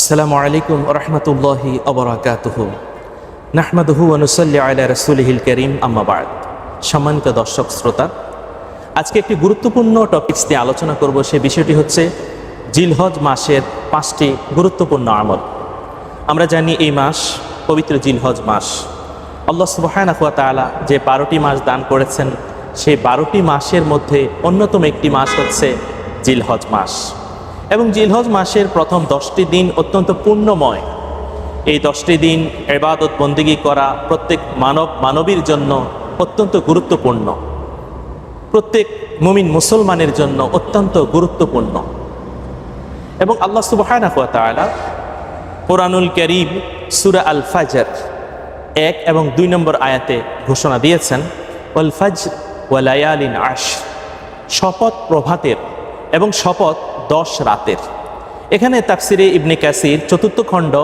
আসসালামু আলাইকুম রহমতুল্লাহি অবরাকাতুহু নাহমাদুহু অনুসল্লি আলা রসুলহিল করিম আম্মাবাদ সম্মানিত দর্শক, শ্রোতা, আজকে একটি গুরুত্বপূর্ণ টপিকস নিয়ে আলোচনা করব। সে বিষয়টি হচ্ছে জিলহজ মাসের পাঁচটি গুরুত্বপূর্ণ আমল। আমরা জানি এই মাস পবিত্র জিলহজ মাস। আল্লাহ সুবাহানাকুয়া তাআলা যে বারোটি মাস দান করেছেন, সেই বারোটি মাসের মধ্যে অন্যতম একটি মাস হচ্ছে জিলহজ মাস। এবং জিলহজ মাসের প্রথম দশটি দিন অত্যন্ত পুণ্যময়। এই দশটি দিন এবাদত বন্দিগি করা প্রত্যেক মানব, মানবীর জন্য অত্যন্ত গুরুত্বপূর্ণ। প্রত্যেক মুমিন মুসলমানের জন্য অত্যন্ত গুরুত্বপূর্ণ। এবং আল্লাহ তাআলা কোরআনুল করিম সুরা আল ফাজর এক এবং দুই নম্বর আয়াতে ঘোষণা দিয়েছেন ওয়াল ফাজ ওয়ালায়ালিন আশ শপথ প্রভাতের এবং শপথ দশ রাতের। এখানে তাফসিরে ইবনে কাসির চতুর্থ খণ্ড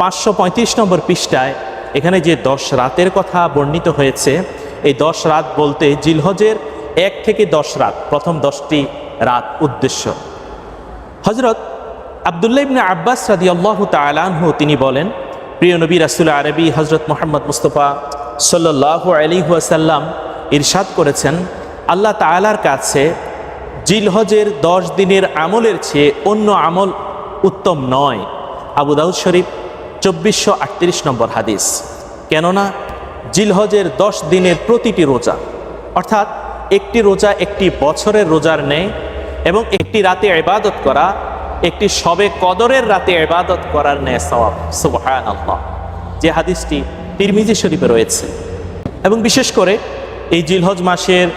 পাঁচশো পঁয়ত্রিশ নম্বর পৃষ্ঠায় এখানে যে দশ রাতের কথা বর্ণিত হয়েছে, এই দশ রাত বলতে জিলহজের এক থেকে দশ রাত, প্রথম দশটি রাত উদ্দেশ্য। হজরত আবদুল্লাহ ইবনে আব্বাস রাদি আল্লাহ তালানহু তিনি বলেন, প্রিয় নবী রাসুল আরবি হজরত মোহাম্মদ মুস্তফা সাল্লাহ আলী ওয়াসাল্লাম ইরশাদ করেছেন, আল্লাহ তালার কাছে জিলহজের দশ দিনের আমলের চেয়ে অন্য আমল উত্তম নয়। আবু দাউদ শরীফ, চব্বিশশো আটত্রিশ নম্বর হাদিস। কেননা, জিলহজের দশ দিনের প্রতিটি রোজা, অর্থাৎ একটি রোজা একটি বছরের রোজার নেয় এবং একটি রাতে ইবাদত করা, একটি সবে কদরের রাতে ইবাদত করার ন্যায় সুবহান আল্লাহ যে হাদিসটি তিরমিজি শরীফে রয়েছে। এবং বিশেষ করে এই জিলহজ মাসের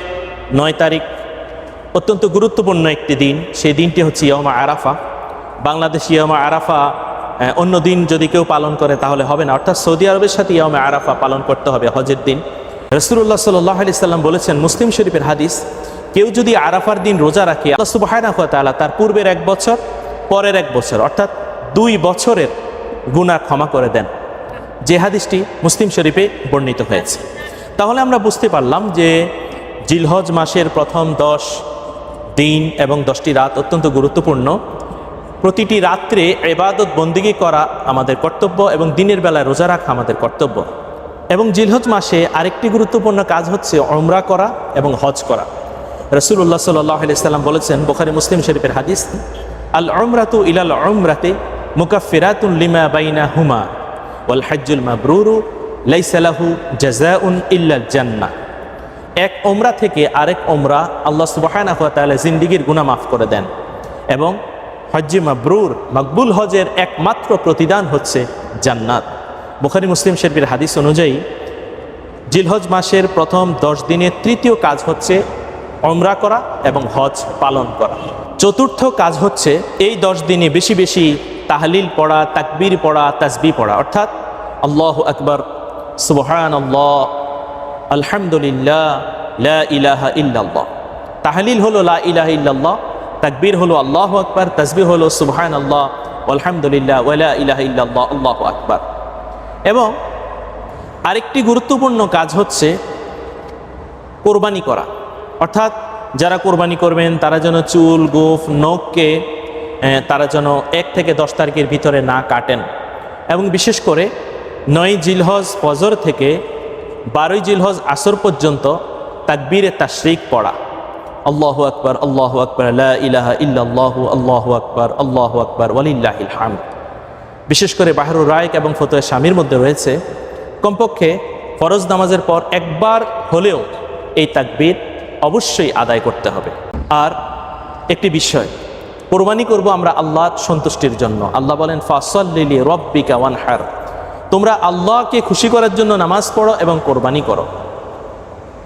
নয় তারিখ অত্যন্ত গুরুত্বপূর্ণ একটি দিন। সেই দিনটি হচ্ছে ইয়মা আরাফা। বাংলাদেশ ইয়মা আরাফা অন্য দিন যদি কেউ পালন করে তাহলে হবে না। অর্থাৎ সৌদি আরবের সাথে ইয়মা আরাফা পালন করতে হবে হজের দিন। রসুল্লাহ সাল্লাহ আলি সাল্লাম বলেছেন মুসলিম শরীফের হাদিস, কেউ যদি আরাফার দিন রোজা রাখে, আল্লাহ তাআলা তার পূর্বের এক বছর, পরের এক বছর, অর্থাৎ দুই বছরের গুণা ক্ষমা করে দেন। যে হাদিসটি মুসলিম শরীফে বর্ণিত হয়েছে। তাহলে আমরা বুঝতে পারলাম যে জিলহজ মাসের প্রথম দশ দিন এবং দশটি রাত অত্যন্ত গুরুত্বপূর্ণ। প্রতিটি রাত্রে এবাদত বন্দিগি করা আমাদের কর্তব্য এবং দিনের বেলায় রোজা রাখা আমাদের কর্তব্য। এবং জিলহজ মাসে আরেকটি গুরুত্বপূর্ণ কাজ হচ্ছে অমরা করা এবং হজ করা। রসুল্লাহ সাল্লাহ সাল্লাম বলেছেন, বোখারি মুসলিম শরীফের হাদিস, আল অমরাতু ইলাল অমরাতে মুকাফিরাতুল লিমা বাইনা হুমা ওয়াল হাজ্জুল মাবরুরু লাইসালাহু জাজাউন ইল্লা জান্নাহ। এক ওমরা থেকে আরেক ওমরা আল্লাহ সুবাহানা তাআলা জিন্দিগির গুনাহ মাফ করে দেন। এবং হজ্জে মাবরুর, মকবুল হজের একমাত্র প্রতিদান হচ্ছে জান্নাত। বুখারি, মুসলিম শরীফের হাদিস অনুযায়ী জিলহজ মাসের প্রথম দশ দিনের তৃতীয় কাজ হচ্ছে অমরা করা এবং হজ পালন করা। চতুর্থ কাজ হচ্ছে এই দশ দিনে বেশি বেশি তাহলিল পড়া, তাকবির পড়া তাসবি পড়া। অর্থাৎ আল্লাহ আকবর সুবহান আল্লাহ আলহামদুলিল্লাহ, লা তাহলিল হলো লা ইলাহা ইল্লাল্লাহ, তাকবীর হলো আল্লাহ আকবার তাসবি হলো সুবহান আল্লাহ আলহামদুলিল্লাহ ওয়ালা ইলাহা ইল্লাল্লাহ, আল্লাহ আকবার। এবং আরেকটি গুরুত্বপূর্ণ কাজ হচ্ছে কোরবানি করা। অর্থাৎ যারা কোরবানি করবেন, তারা যেন চুল, গোফ, নখকে তারা যেন এক থেকে দশ তারিখের ভিতরে না কাটেন। এবং বিশেষ করে নয় জিলহজ ফজর থেকে বারোই জিলহজ আসর পর্যন্ত তাকবীরে তাশরিক পড়া। আল্লাহ আকবর আল্লাহ আকবর ইলাহা ইল্লাল্লাহ, আল্লাহ আকবর আল্লাহ আকবর, ওয়ালিল্লাহিল হামদ। বিশেষ করে বাহরুর রায়ক এবং ফতোয়া স্বামীর মধ্যে রয়েছে। কমপক্ষে ফরজ নামাজের পর একবার হলেও এই তাকবীর অবশ্যই আদায় করতে হবে। আর একটি বিষয়, কোরবানি করব আমরা আল্লাহর সন্তুষ্টির জন্য। আল্লাহ বলেন ফাসল্লিলি রব্বিকা ওয়ানহার। তোমরা আল্লাহকে খুশি করার জন্য নামাজ পড়ো এবং কোরবানি করো।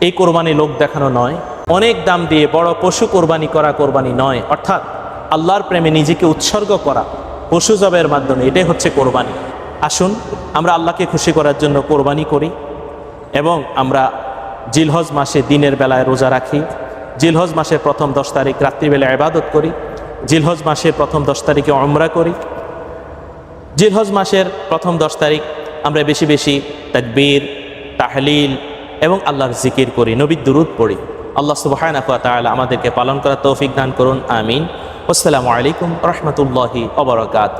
এই কোরবানি লোক দেখানো নয়। অনেক দাম দিয়ে বড় পশু কোরবানি করা কোরবানি নয়। অর্থাৎ আল্লাহর প্রেমে নিজেকে উৎসর্গ করা পশু জবের মাধ্যমে, এটাই হচ্ছে কোরবানি। আসুন, আমরা আল্লাহকে খুশি করার জন্য কোরবানি করি এবং আমরা জিলহজ মাসে দিনের বেলায় রোজা রাখি। জিলহজ মাসের প্রথম দশ তারিখ রাত্রিবেলায় আবাদত করি। জিলহজ মাসের প্রথম দশ তারিখে অমরা করি। জিলহজ মাসের প্রথম দশ তারিখ আমরা বেশি বেশি তাকবীর, তাহলিল এবং আল্লাহর জিকির করি, নবীর দুরুদ পড়ি। আল্লাহ সুবাহানা আমাদেরকে পালন করার তৌফিক দান করুন, আমিন। আসসালামু আলাইকুম রহমতুল্লাহি অবরকাত